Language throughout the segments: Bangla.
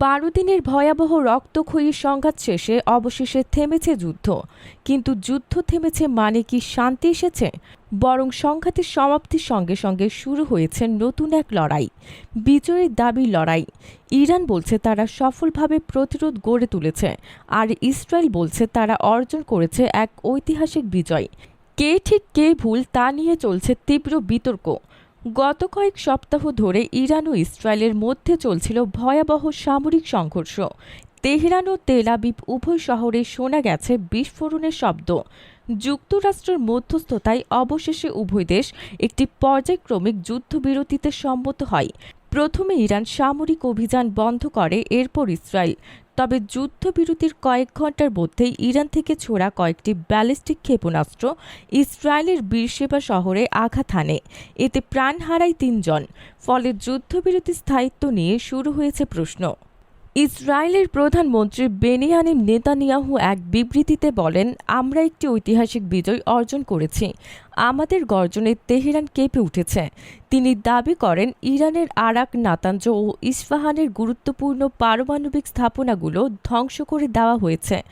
বারো দিনের ভয়াবহ রক্তক্ষয়ী সংঘাত শেষে অবশেষে থেমেছে যুদ্ধ। কিন্তু যুদ্ধ থেমেছে মানে কি শান্তি এসেছে? বরং সংঘাতের সমাপ্তির সঙ্গে সঙ্গে শুরু হয়েছে নতুন এক লড়াই, বিজয়ের দাবি লড়াই। ইরান বলছে তারা সফলভাবে প্রতিরোধ গড়ে তুলেছে, আর ইসরায়েল বলছে তারা অর্জন করেছে এক ঐতিহাসিক বিজয়। কে ঠিক কে ভুল তা নিয়ে চলছে তীব্র বিতর্ক। গত কয়েক সপ্তাহ ধরে ইরান ও ইসরায়েলের মধ্যে চলছিল ভয়াবহ সামরিক সংঘর্ষ। তেহরান ও তেল আবিব উভয় শহরে শোনা গেছে বিস্ফোরণের শব্দ। যুক্তরাষ্ট্রের মধ্যস্থতায় অবশেষে উভয় দেশ একটি পর্যায়ক্রমিক যুদ্ধবিরতিতে সম্মত হয়। প্রথমে ইরান সামরিক অভিযান বন্ধ করে, এরপর ইসরায়েল। তবে যুদ্ধবিরতির কয়েক ঘণ্টার মধ্যেই ইরান থেকে ছোড়া কয়েকটি ব্যালিস্টিক ক্ষেপণাস্ত্র ইসরায়েলের বীরসেবা শহরে আঘাত হানে। এতে প্রাণ হারায় তিনজন। ফলে যুদ্ধবিরতি স্থায়িত্ব নিয়ে শুরু হয়েছে প্রশ্ন। ইসরায়েলের প্রধানমন্ত্রী বেনিয়ানিম নেতানিয়াহু এক বিবৃতিতে বলেন, আমরা একটি ঐতিহাসিক বিজয় অর্জন করেছি। আমাদের গর্জনে তেহরান কেঁপে উঠেছে। তিনি দাবি করেন, ইরানের আরাক নাতাঞ্জ ও ইস্পাহানের গুরুত্বপূর্ণ পারমাণবিক স্থাপনাগুলো ধ্বংস করে দেওয়া হয়েছে।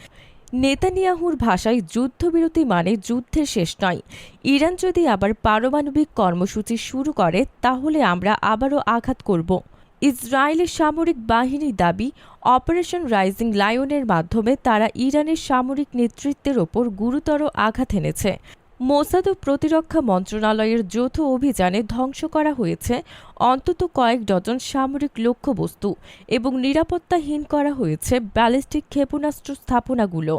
নেতানিয়াহুর ভাষায় যুদ্ধবিরতি মানে যুদ্ধের শেষ নয়। ইরান যদি আবার পারমাণবিক কর্মসূচি শুরু করে, তাহলে আমরা আবারও আঘাত করব। ইসরায়েলের সামরিক বাহিনীর দাবি, অপারেশন রাইজিং লায়নের মাধ্যমে তারা ইরানের সামরিক নেতৃত্বের ওপর গুরুতর আঘাত এনেছে। মোসাদ ও প্রতিরক্ষা মন্ত্রণালয়ের যৌথ অভিযানে ধ্বংস করা হয়েছে অন্তত কয়েক ডজন সামরিক লক্ষ্যবস্তু এবং নিরাপত্তাহীন করা হয়েছে ব্যালিস্টিক ক্ষেপণাস্ত্র স্থাপনাগুলো।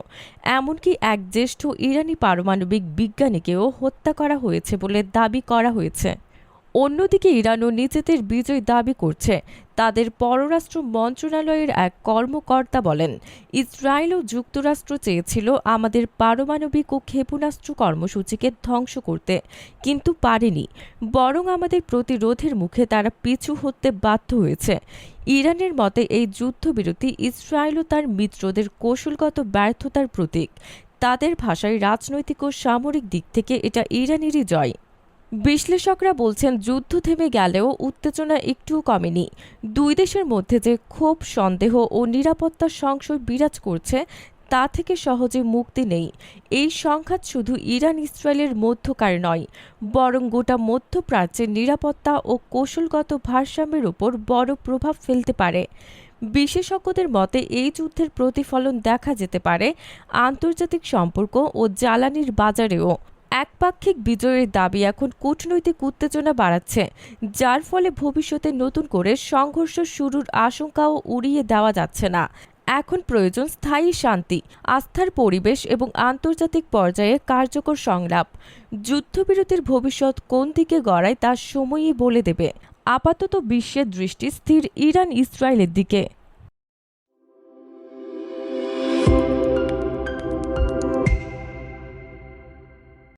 এমনকি এক জ্যেষ্ঠ ইরানি পারমাণবিক বিজ্ঞানীকেও হত্যা করা হয়েছে বলে দাবি করা হয়েছে। অন্যদিকে ইরানও নিজেদের বিজয় দাবি করছে। তাদের পররাষ্ট্র মন্ত্রণালয়ের এক কর্মকর্তা বলেন, ইসরায়েল ও যুক্তরাষ্ট্র চেয়েছিল আমাদের পারমাণবিক ও ক্ষেপণাস্ত্র কর্মসূচিকে ধ্বংস করতে, কিন্তু পারেনি। বরং আমাদের প্রতিরোধের মুখে তারা পিছু হতে বাধ্য হয়েছে। ইরানের মতে, এই যুদ্ধবিরতি ইসরায়েল ও তার মিত্রদের কৌশলগত ব্যর্থতার প্রতীক। তাদের ভাষায় রাজনৈতিক ও সামরিক দিক থেকে এটা ইরানেরই জয়। বিশ্লেষকরা বলছেন, যুদ্ধ থেমে গেলেও উত্তেজনা একটুও কমেনি। দুই দেশের মধ্যে যে ক্ষোভ, সন্দেহ ও নিরাপত্তার সংশয় বিরাজ করছে, তা থেকে সহজে মুক্তি নেই। এই সংঘাত শুধু ইরান, ইসরায়েলের মধ্যকার নয়, বরং গোটা মধ্যপ্রাচ্যের নিরাপত্তা ও কৌশলগত ভারসাম্যের উপর বড় প্রভাব ফেলতে পারে। বিশেষজ্ঞদের মতে, এই যুদ্ধের প্রতিফলন দেখা যেতে পারে আন্তর্জাতিক সম্পর্ক ও জ্বালানির বাজারেও। একপাক্ষিক বিজয়ের দাবি এখন কূটনৈতিক উত্তেজনা বাড়াচ্ছে, যার ফলে ভবিষ্যতে নতুন করে সংঘর্ষ শুরুর আশঙ্কাও উড়িয়ে দেওয়া যাচ্ছে না। এখন প্রয়োজন স্থায়ী শান্তি, আস্থার পরিবেশ এবং আন্তর্জাতিক পর্যায়ে কার্যকর সংলাপ। যুদ্ধবিরতির ভবিষ্যৎ কোন দিকে গড়ায় তা সময়ই বলে দেবে। আপাতত বিশ্বের দৃষ্টি স্থির ইরান ইসরায়েলের দিকে।